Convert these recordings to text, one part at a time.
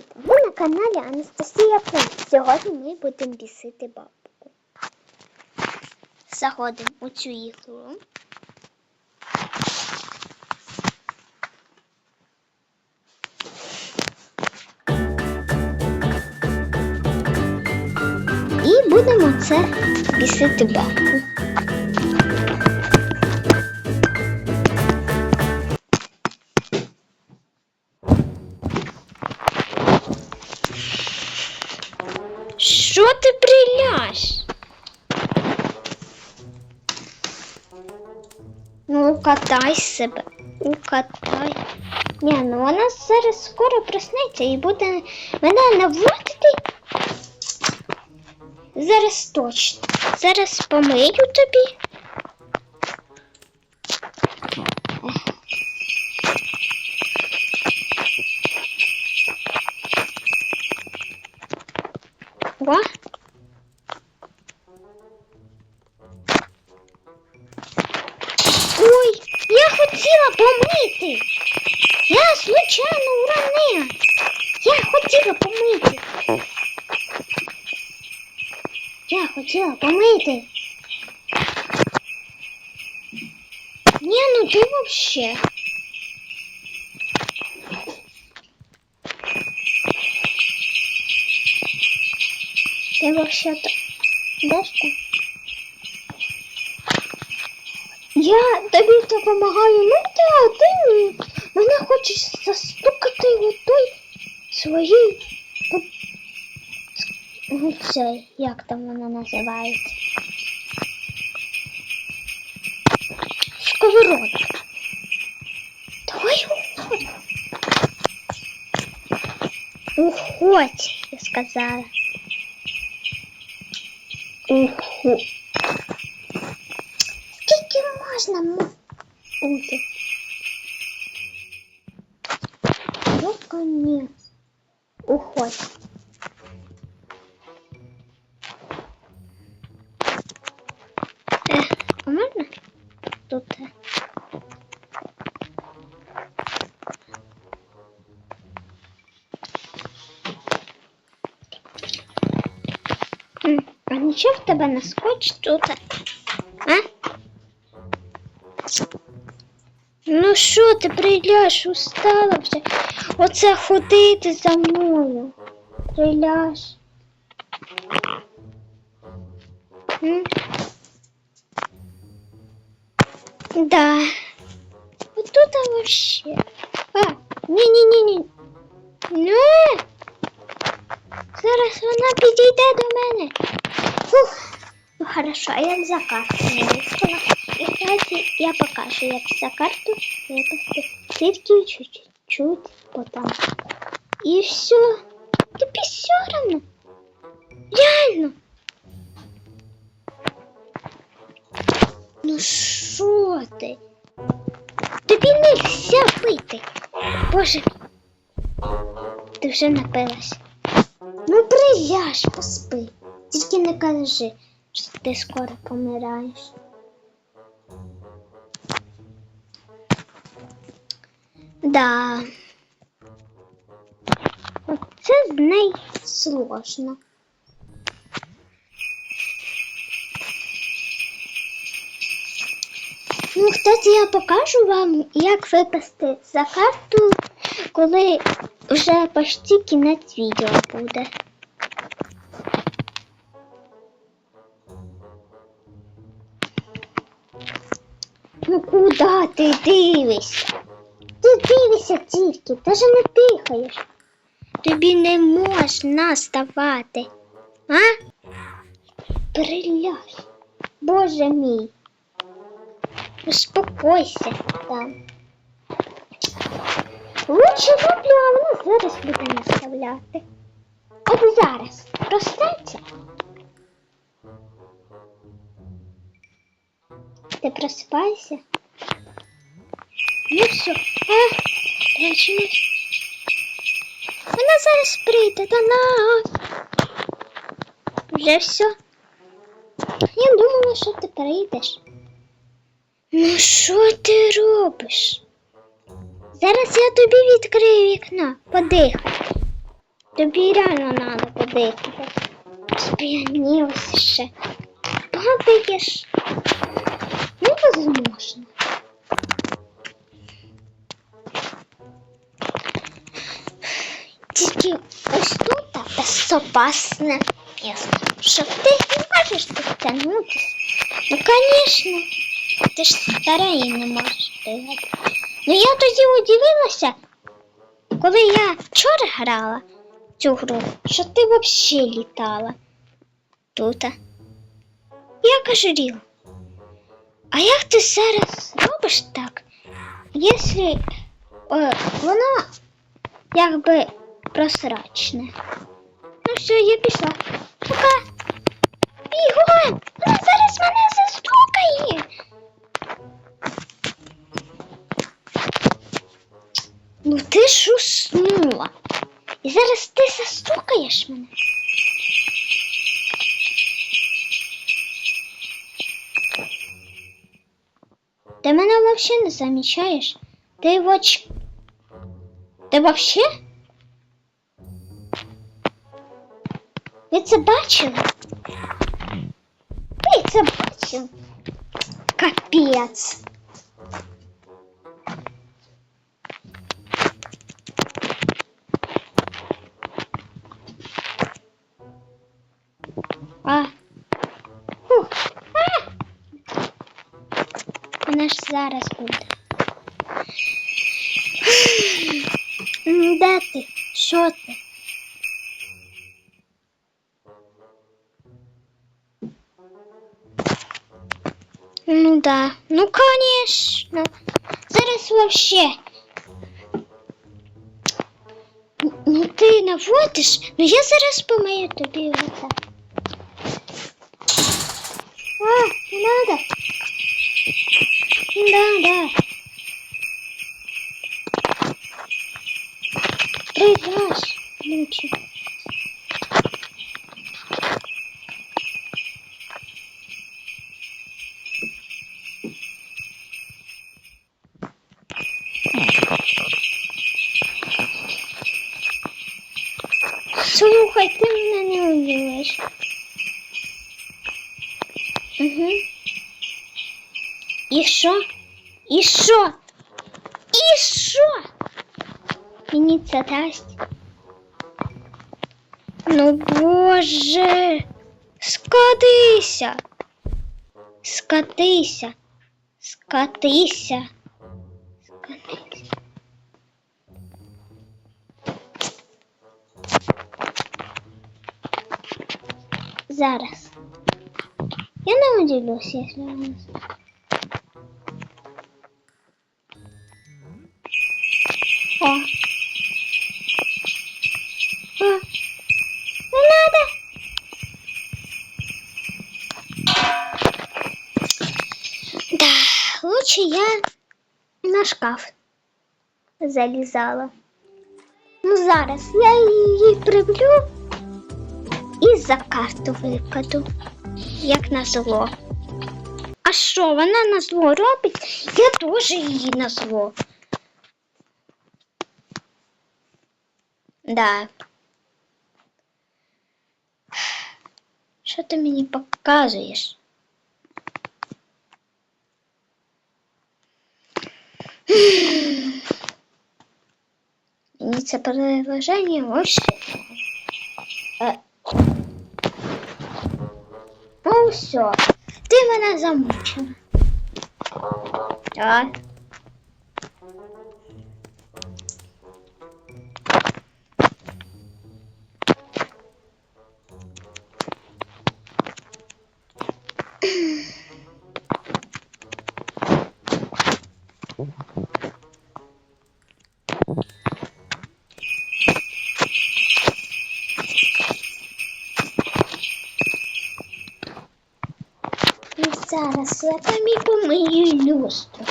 Привіт! Ви на каналі Анастасія Пун. Сьогодні ми будемо бісити бабку. Заходимо у цю ігру. І будемо це бісити бабку. Приляш? Ну, укатай себе. Укатай. Ні, ну вона зараз скоро проснеться і буде мене наводити. Зараз точно. Зараз помию тобі. Хотіла помити. Я случайно уронила. Я хотіла помити. Я хотіла помити. Ні, ну ти вообще. Ти вообще-то... Де Я тобі допомагаю мити, а ти м, мене хочеш застукати у той своїй... по- Ну, це, як там вона називається? Сковородка. Давай уходь. Уходь, я сказала. Уху. Скільки можна м- бути? Наконец. Уходь. Ех, а можна тут? е? М, А нічого в тебе на скотч тут? А? Ну що ти приляж, устала вже? Оце ходити за мною. Приляж. Да. Вот тут вообще. А, ні-ні-ні-ні. Ну. Зараз вона підійде до мене. Фух. Ну хорошо, а як за не випала? Кстати, я покажу, як за карту випасти. Тільки чуть-чуть потом. І все. Тобі все равно. Реально. Ну що ти? Тобі нельзя пити. Боже. Ти вже напилась. Ну приляж, поспи. Тільки не кажи, що ти скоро помираєш. Да. Оце з нею сложно. Ну, кстати, я покажу вам, як випасти за карту, коли вже почти кінець відео буде. Ну куди ти дивишся? Ти дивишся тільки, даже не дихаєш. Тобі не можна ставати. А? Приляж. Боже мій. Успокойся там. Лучше роблю, а вона зараз буде наставляти. От зараз. Проснеться. Ти просипайся. Ну все. А, прячемось. Вона зараз прийде до нас. Вже все. Я думала, що ти прийдеш. Ну що ти робиш? Зараз я тобі відкрию вікно, подихай. Тобі реально надо подихати. Сп'янілося ще. Падаєш. Невозможно. Тільки ось тут безопасне місце. Що ти не можеш дотягнутися. Ну, звісно, ти ж стара і не можеш бігати. Ну я тоді удивилася, коли я вчора грала цю гру, що ти взагалі літала тут. Я кажу, Ріл, а як ти зараз робиш так, якщо е, воно якби просрачне? Ну все, я пішла. Пока. Бігом! Вона зараз мене застукає. Ну ти ж уснула. І зараз ти застукаєш мене. Ти мене взагалі не замічаєш. Ти в оч... Ти взагалі? Ви це бачили? Ви? Капець. А. Фух. А. Вона ж зараз буде. М, Де ти? Що ти? Да, ну конечно. Зараз вообще. Ну ти наводиш, ну я зараз помию тобі лице. А, не надо. Да, да. Три раз. Лучше. Слухай, ти мене не удивиш. Угу. І що? І що? І що? Мені це дасть. Ну, боже, скатися. Скатися. Скатися. Скатися. Зараз. Я не удивлюсь, если он... О. О. Не надо. Да, лучше я на шкаф залізала. Ну, зараз я її приблю І за карту викладу, як на зло. А що вона на зло робить? Я теж її на зло. Да. Що ти мені показуєш? Мені це приложення ось. Все, ти мене замучила. Так. Зараз я тобі помию люстру.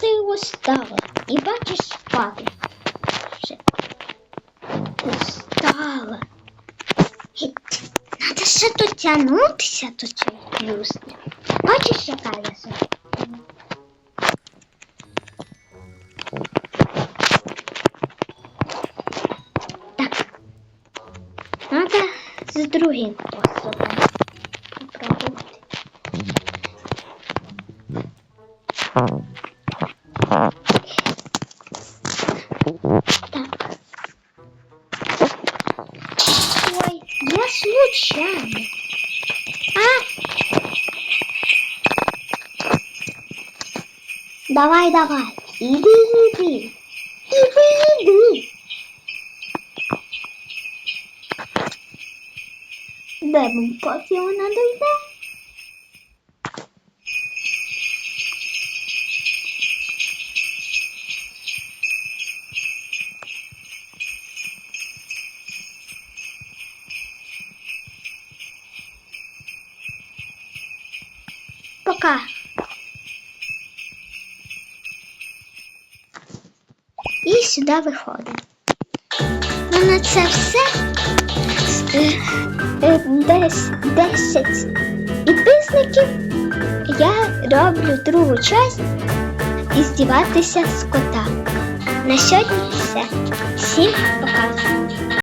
Ти його ставила і бачиш спати. Вже устала. Надо ще дотягнутися до цієї люстри. Бачиш, яка я? Так. Надо з другим способом Так. Ой, я случайно. А! Давай, давай. Иди, иди. Иди, иди. Де був поки вона дойде? І сюди виходимо. Ну на це все е, е, десь 10 підписників я роблю другу частину і здіватися з кота. На сьогодні все. Всім пока.